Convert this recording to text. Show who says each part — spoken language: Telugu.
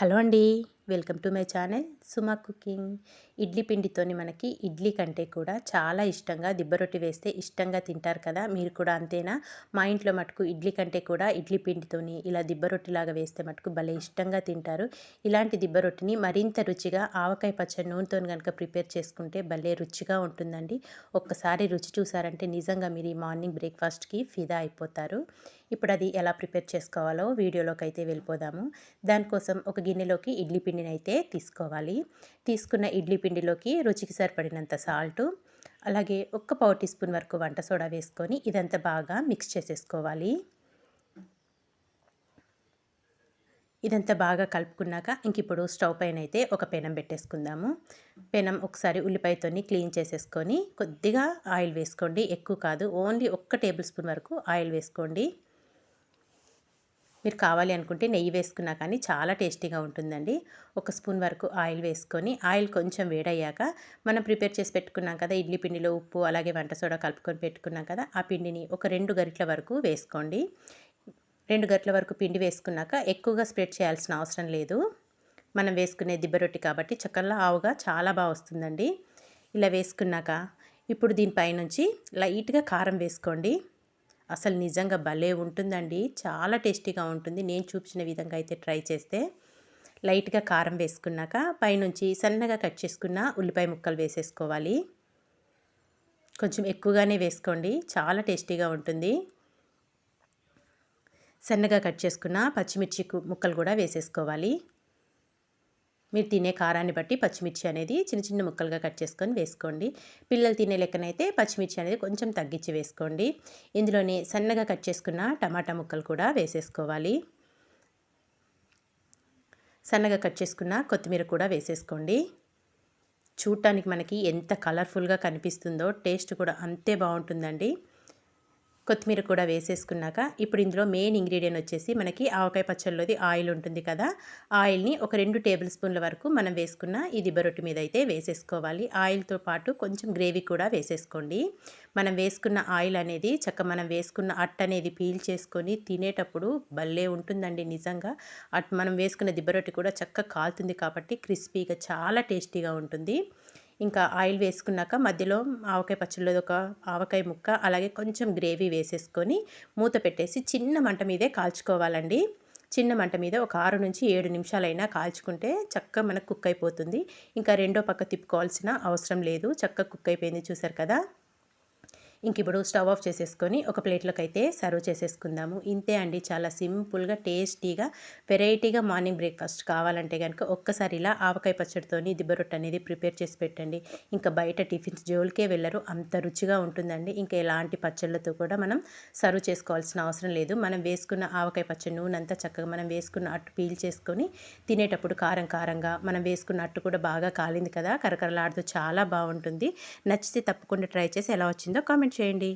Speaker 1: హలో అండి. Welcome to my channel Suma cooking. Idli పిండితోని మనకి ఇడ్లీ కంటే కూడా చాలా ఇష్టంగా దిబ్బ రొట్టి వేస్తే ఇష్టంగా తింటారు కదా మీరు కూడా అంతేనా? మా ఇంట్లో మటుకు ఇడ్లీ కంటే కూడా ఇడ్లీ పిండితోని ఇలా దిబ్బరొట్టిలాగా వేస్తే మటుకు భలే ఇష్టంగా తింటారు. ఇలాంటి దిబ్బ రొట్టిని మరింత రుచిగా ఆవకాయ పచ్చడి నూనెతో కనుక ప్రిపేర్ చేసుకుంటే భలే రుచిగా ఉంటుందండి. ఒక్కసారి రుచి చూసారంటే నిజంగా మీరు ఈ మార్నింగ్ బ్రేక్ఫాస్ట్కి ఫిదా అయిపోతారు. ఇప్పుడు అది ఎలా ప్రిపేర్ చేసుకోవాలో వీడియోలోకి అయితే వెళ్ళిపోదాము. దానికోసం ఒక గిన్నెలోకి ఇడ్లీ పిండి పిండిని అయితే తీసుకోవాలి. తీసుకున్న ఇడ్లీ పిండిలోకి రుచికి సరిపడినంత సాల్టు అలాగే ఒక్క పావు టీ స్పూన్ వరకు వంట సోడా వేసుకొని ఇదంతా బాగా మిక్స్ చేసేసుకోవాలి. ఇదంతా బాగా కలుపుకున్నాక ఇంక ఇప్పుడు స్టవ్ పైన అయితే ఒక పెనం పెట్టేసుకుందాము. పెనం ఒకసారి ఉల్లిపాయతోని క్లీన్ చేసేసుకొని కొద్దిగా ఆయిల్ వేసుకోండి. ఎక్కువ కాదు ఓన్లీ ఒక్క టేబుల్ స్పూన్ వరకు ఆయిల్ వేసుకోండి. మీరు కావాలి అనుకుంటే నెయ్యి వేసుకున్నా కానీ చాలా టేస్టీగా ఉంటుందండి. ఒక స్పూన్ వరకు ఆయిల్ వేసుకొని ఆయిల్ కొంచెం వేడయ్యాక మనం ప్రిపేర్ చేసి పెట్టుకున్నాం కదా ఇడ్లీ పిండిలో ఉప్పు అలాగే వంట సోడా కలుపుకొని పెట్టుకున్నాం కదా ఆ పిండిని ఒక రెండు గరిటల వరకు వేసుకోండి. రెండు గరిటల వరకు పిండి వేసుకున్నాక ఎక్కువగా స్ప్రెడ్ చేయాల్సిన అవసరం లేదు. మనం వేసుకునే దిబ్బరొట్టి కాబట్టి చక్కల్లా ఆవుగా చాలా బాగా వస్తుందండి. ఇలా వేసుకున్నాక ఇప్పుడు దీనిపైనుంచి లైట్గా కారం వేసుకోండి. అసలు నిజంగా భలే ఉంటుందండి. చాలా టేస్టీగా ఉంటుంది. నేను చూపించిన విధంగా అయితే ట్రై చేస్తే లైట్గా కారం వేసుకున్నాక పైనుంచి సన్నగా కట్ చేసుకున్న ఉల్లిపాయ ముక్కలు వేసేసుకోవాలి. కొంచెం ఎక్కువగానే వేసుకోండి. చాలా టేస్టీగా ఉంటుంది. సన్నగా కట్ చేసుకున్న పచ్చిమిర్చి ముక్కలు కూడా వేసేసుకోవాలి. మీరు తినే కారాన్ని బట్టి పచ్చిమిర్చి అనేది చిన్న చిన్న ముక్కలుగా కట్ చేసుకొని వేసుకోండి. పిల్లలు తినే లెక్కనైతే పచ్చిమిర్చి అనేది కొంచెం తగ్గించి వేసుకోండి. ఇందులోని సన్నగా కట్ చేసుకున్న టమాటా ముక్కలు కూడా వేసేసుకోవాలి. సన్నగా కట్ చేసుకున్న కొత్తిమీర కూడా వేసేసుకోండి. చూడటానికి మనకి ఎంత కలర్ఫుల్గా కనిపిస్తుందో టేస్ట్ కూడా అంతే బాగుంటుందండి. కొత్తిమీర కూడా వేసేసుకున్నాక ఇప్పుడు ఇందులో మెయిన్ ఇంగ్రీడియంట్ వచ్చేసి మనకి ఆవకాయ పచ్చళ్ళలోది ఆయిల్ ఉంటుంది కదా. ఆయిల్ని ఒక రెండు టేబుల్ స్పూన్ల వరకు మనం వేసుకున్న ఈ దిబ్బరొట్టి మీద అయితే వేసేసుకోవాలి. ఆయిల్తో పాటు కొంచెం గ్రేవీ కూడా వేసేసుకోండి. మనం వేసుకున్న ఆయిల్ అనేది చక్క మనం వేసుకున్న అట్ట అనేది పీల్ చేసుకొని తినేటప్పుడు భలే ఉంటుందండి నిజంగా. అట్ మనం వేసుకున్న దిబ్బరొట్టి కూడా చక్క కాలుతుంది కాబట్టి క్రిస్పీగా చాలా టేస్టీగా ఉంటుంది. ఇంకా ఆయిల్ వేసుకున్నాక మధ్యలో ఆవకాయ పచ్చళ్ళు ఒక ఆవకాయ ముక్క అలాగే కొంచెం గ్రేవీ వేసేసుకొని మూత పెట్టేసి చిన్న మంట మీదే కాల్చుకోవాలండి. చిన్న మంట మీద ఒక ఆరు నుంచి ఏడు నిమిషాలైనా కాల్చుకుంటే చక్కగా మనకు కుక్ అయిపోతుంది. ఇంకా రెండో పక్క తిప్పుకోవాల్సిన అవసరం లేదు. చక్కగా కుక్ అయిపోయింది చూసారు కదా? ఇంక ఇప్పుడు స్టవ్ ఆఫ్ చేసేసుకొని ఒక ప్లేట్లోకి అయితే సర్వ్ చేసేసుకుందాము. ఇంతే అండి చాలా సింపుల్గా టేస్టీగా వెరైటీగా మార్నింగ్ బ్రేక్ఫాస్ట్ కావాలంటే కనుక ఒక్కసారి ఇలా ఆవకాయ పచ్చడితోని దిబ్బరొట్టు అనేది ప్రిపేర్ చేసి పెట్టండి. ఇంకా బయట టిఫిన్స్ జోలికే వెళ్ళరు అంత రుచిగా ఉంటుందండి. ఇంకా ఎలాంటి పచ్చళ్ళతో కూడా మనం సర్వ్ చేసుకోవాల్సిన అవసరం లేదు. మనం వేసుకున్న ఆవకాయ పచ్చడి నూనె అంతా చక్కగా మనం వేసుకున్న అట్టు పీల్ చేసుకొని తినేటప్పుడు కారం కారంగా మనం వేసుకున్న అట్టు కూడా బాగా కాలింది కదా కరకరలాడుతూ చాలా బాగుంటుంది. నచ్చితే తప్పకుండా ట్రై చేసి ఎలా వచ్చిందో కామెంట్ కామెంట్ చేయండి.